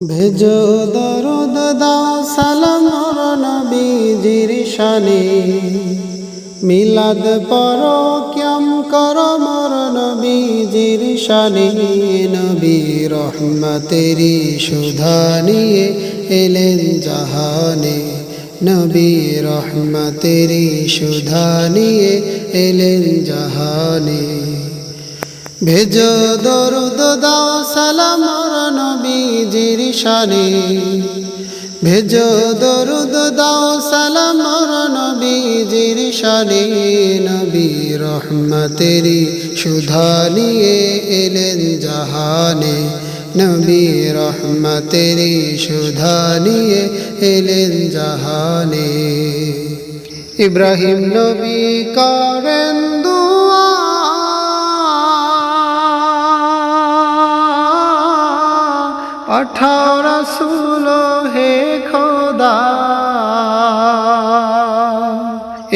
ভেজো দরুদ দাও সালাম নবীজির শানে। মিলাদ পর ক্যাম কর মোর নবীজির শানে। নবী রহমতেরি সুধা এলেন জাহানে। নবী রহমতেরি সুধা এলেন জাহানে। ভেজো দরুদ দাও সালাম নবীজির শানে। ভেজো দরুদ দাও সালাম নবীজির শানে। নবী রহমতেরি সুধা নিয়ে এলেন জাহানে। নবী রহমতেরি সুধা নিয়ে এলেন জাহানে। ইব্রাহিম নবী করেন পাঠাও রসুল হে খোদা।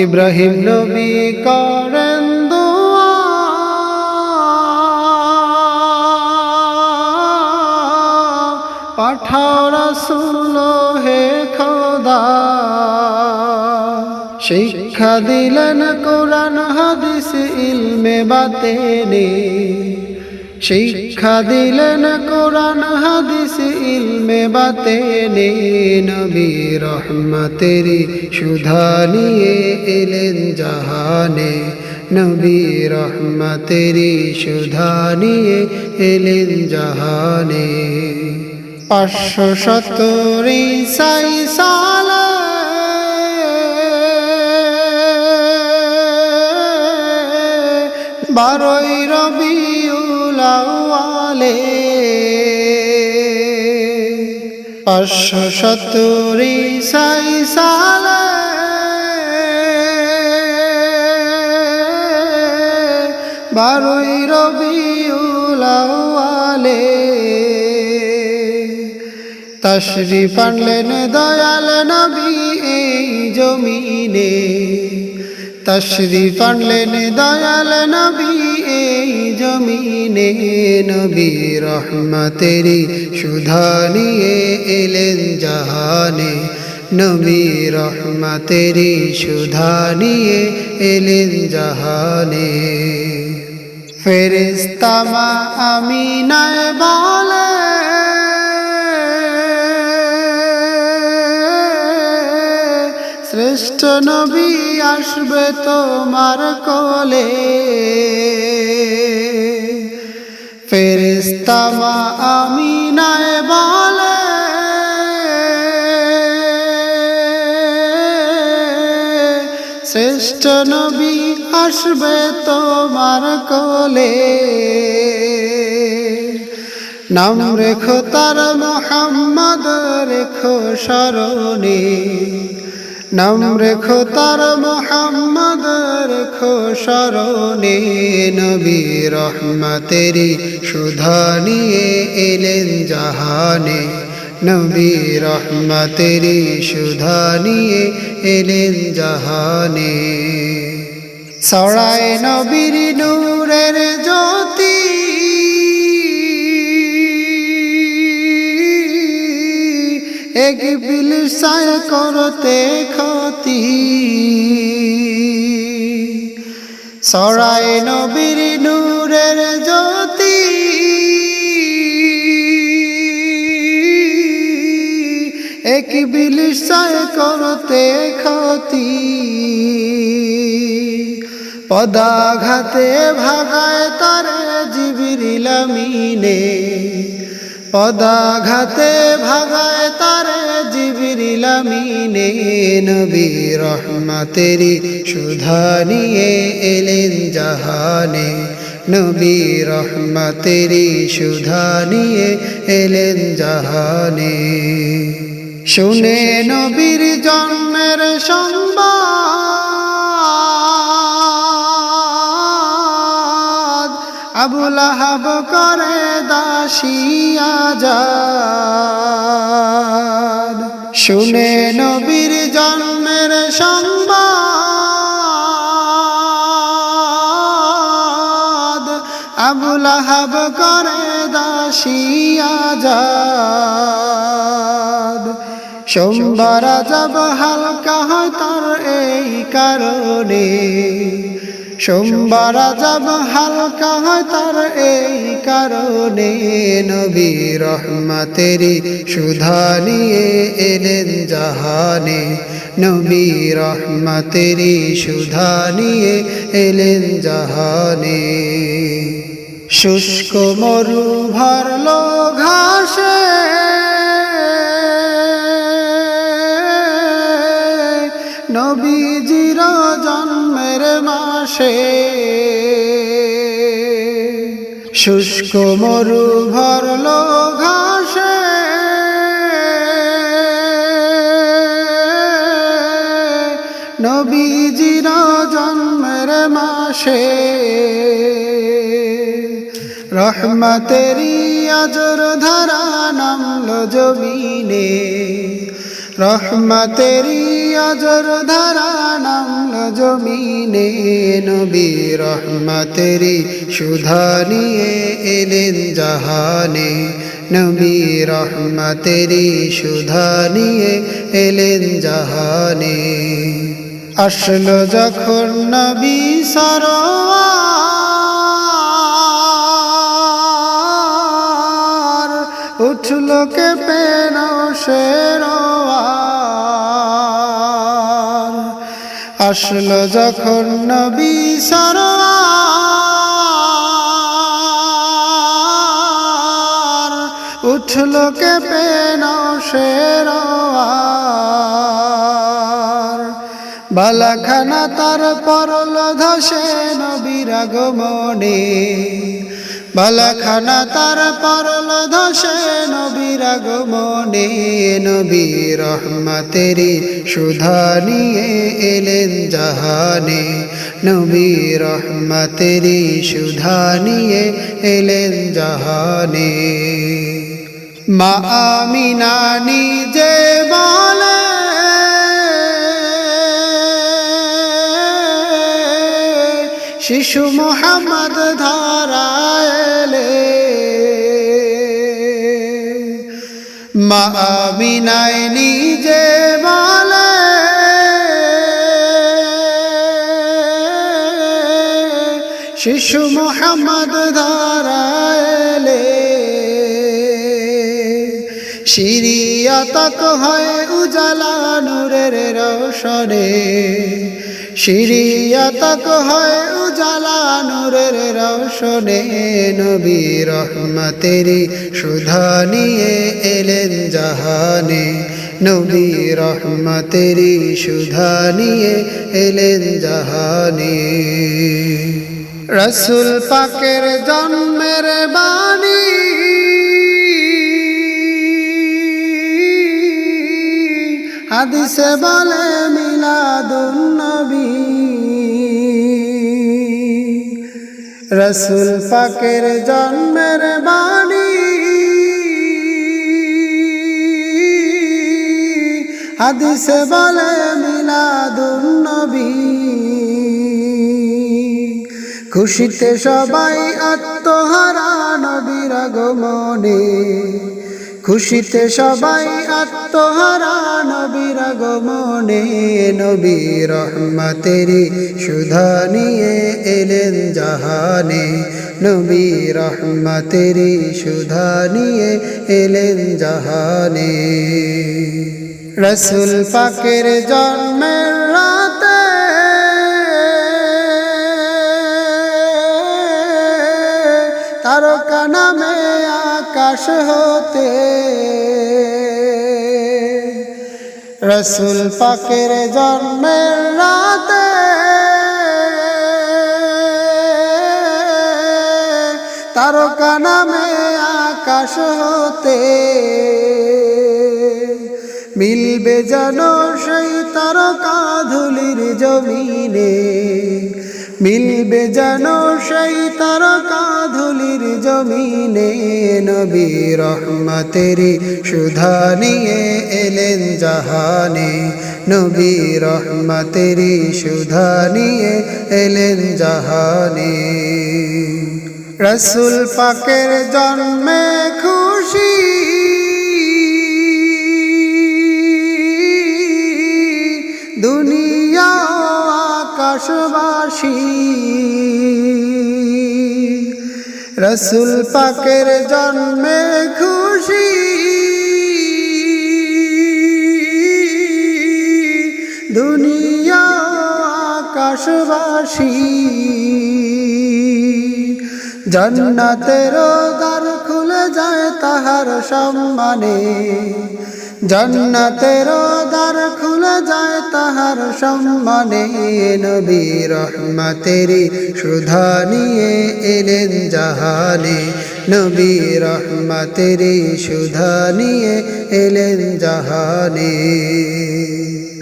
ইব্রাহিম নবী করেন পাঠাও রসুল হে খোদা। শিক্ষা দিলেন কোরআন, হাদিস, ইলমে, বাতেনে। শিক্ষা দিলেন কোরআন, হাদিস, ইলমে বাতেনে। নবী রহমতেরি সুধা নিয়ে এলেন জাহানে। নবী রহমতেরি সুধা নিয়ে এলেন জাহানে। পাঁচশো সত্তরি সাই সালা বারোই পাঁচশো সত্তরি সাই সালে বারোই রবিউলাওয়ালে তশরিফ আনলেন দয়াল নবী এই জমিনে। তশরিফ আনলেন দয়াল নবী, এই জমিনে নবী রহমতেরি সুধা নিয়ে এলেন জাহানে। নবী রহমতেরি সুধা নিয়ে এলেন জাহানে। ফেরেস্তামা আমি নয় বলে শ্রেষ্ঠ নবী আসবে তোমার কোলে। ফেরেস্তামা আমি নয় বলে, শ্রেষ্ঠ নবী আসবে তোমার কোলে। নাম রেখো তার মোহাম্মদ, রেখো স্মরণে। নাম রেখো তার মোহাম্মদ রেখো স্মরণে নবী রহমতেরি সুধা নিয়ে এলেন জাহানে। নবী রহমতেরি সুধা নিয়ে এলেন জাহানে। সড়ায় নবীর নূরের জ্যোতি এক বিলসায় করতে ক্ষতি সরাই নবীর নূরের জ্যোতি। এক বিলসায় করতে ক্ষতি পদাঘাতে ভাগায় তারে জিবিরিলামিনে পদাঘাতে ভাগায় তারে জিবিরিলামিনে নবী রহমতেরি সুধা নিয়ে এলেন জাহানে। নবী রহমতেরি সুধা নিয়ে এলেন জাহানে। শুনে নবীর জন্মের সংবাদ আবুল আহাব করে দাসিয়া যাদ শুনে নবীর জন্মের সংবাদ, আবুল আহাব করে দাসিয়া যা সোমবার যাব হালকা হয় তার এই কারণে। সোমবার যাব হালকা হয় তার এই কারণে নবী রহমতেরি সুধা নিয়ে এলেন জাহানে। নবী রহমতেরি সুধা নিয়ে এলেন জাহানে। শুষ্ক মরু ভরল ঘাসে। নবীজির জন্মের মাসে শুষ্ক মরু ভরল ঘাসে নবীজির জন্মের মাসে রহমতেরি আজর ধারা নামলো জমিনে রহমতেরি আজর ধারা নামলো জমিনে, নবী রহমতেরি সুধা নিয়ে এলেন জাহানে। নবী রহমতেরি সুধা নিয়ে এলেন জাহানে। আসলো যখন নবী সরোয়ার, উঠল কে পেন শেরোয়ার আসলো যখন নবী সরোয়ার। উঠল কে পেন শেরোয়ার বালাখানা তার পরল ধসে নবীর আগমনে। বালাখানা তার পরল ধসে নবীর আগমনে নবী রহমতেরি সুধা নিয়ে এলেন জাহানে। নবী রহমতেরি সুধা নিয়ে এলেন জাহানে। মা আমিনা নিজে বলে শিশু মোহাম্মদ ধারায়লে মা আমিনায় নিজে বলে। শিশু মোহাম্মদ ধারায়লে শিরিয়াতক হয় উজালা নূরের রোশনে। শিরিয়াতক হয় উজালা নূরের রোশনে। নবী রহমতেরি সুধা নিয়ে এলেন জাহানে। নবী রহমতেরি সুধা নিয়ে এলেন জাহানে। রসুল পাকের জন্মের বাণী। হাদিসে বলে রসুল পাকের জন্মের বাণী। হাদিসে বলে মিলাদুন্নবী খুশিতে সবাই আত্মহারা নবীর আগমনে। খুশিতে সবাই আত্মহারা, নবীর আগমনে নবী রহমতেরি সুধা নিয়ে এলেন জাহানে। নবী রহমতেরি সুধা নিয়ে এলেন জাহানে। রসুল পাকের জন্মের রাতে তারকা নামে আকাশ হতে। রসুল পাকের জন্মের রাতে তারকা নামে আকাশ হতে। মিলবে যেন সেই তারকা ধুলির জমিনে। মিলবে যেন সেই তারকা ধুলির জমিনে নবী রহমতেরি সুধা নিয়ে এলেন জাহানে। নবী রহমতেরি সুধা নিয়ে এলেন জাহানে। রসুল পাকের জন্মে খুশি। আকাশবাসী রসুল পাকের জন্মে খুশি। দুনিয়া আকাশবাসী। জন্নাতের দ্বার খুলে যায় তাহার সম্মানে। জন্নাতের দ্বার খুলে যায় তাহার সম্মানে। নবী রহমতেরি সুধা নিয়ে এলেন জাহানে। নবী রহমতেরি সুধা নিয়ে এলেন জাহানে।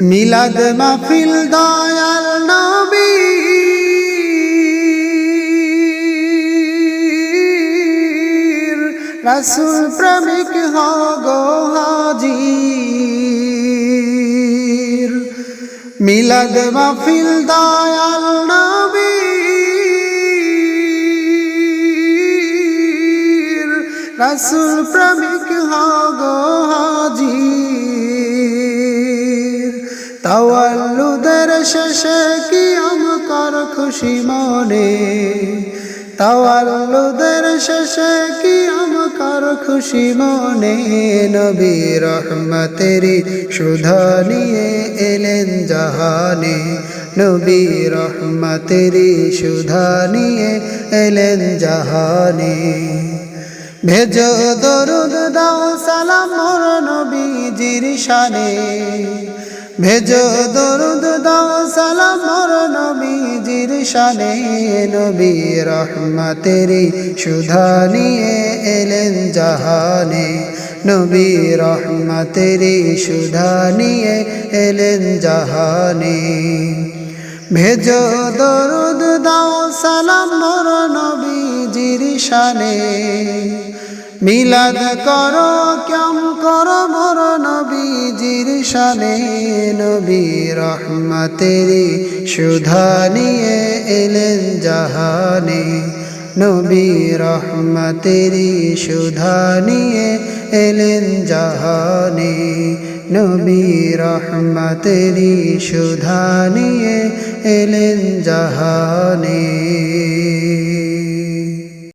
মিলাদ মাহফিল দয়াল নবী রসুল প্রেমিক হগো হাজির। মিলাদ মাহফিল দয়াল নবীর। রসুল প্রেমিক হগো হাজির। তাওয়াল্লুদের শেষে কি আমকর খুশি মনে। তাওয়াল্লুদের শেষে কি আমকর খুশি মনে, নবী রহমতেরি সুধা নিয়ে এলেন জাহানে। নবী রহমতেরি সুধা নিয়ে এলেন জাহানে। ভেজ দরুদ দাও সালাম মোর নবীজির শানে। ভেজ দরুদ দাও, সালাম নবীজির শানে। নবী রহমতেরি সুধা নিয়ে এলেন জাহানে। নবী রহমতেরি সুধা নিয়ে এলেন জাহানে। ভেজ দরুদ দাও, সালাম নবীজির শানে। মিলাদ করো কেম করো মোর নবীজির শানে। নবী রহমতেরি সুধা এলেন জাহানে। নবী রহমতেরি সুধা এলেন জাহানে। নবী রহমতেরি সুধা এলেন জাহানে।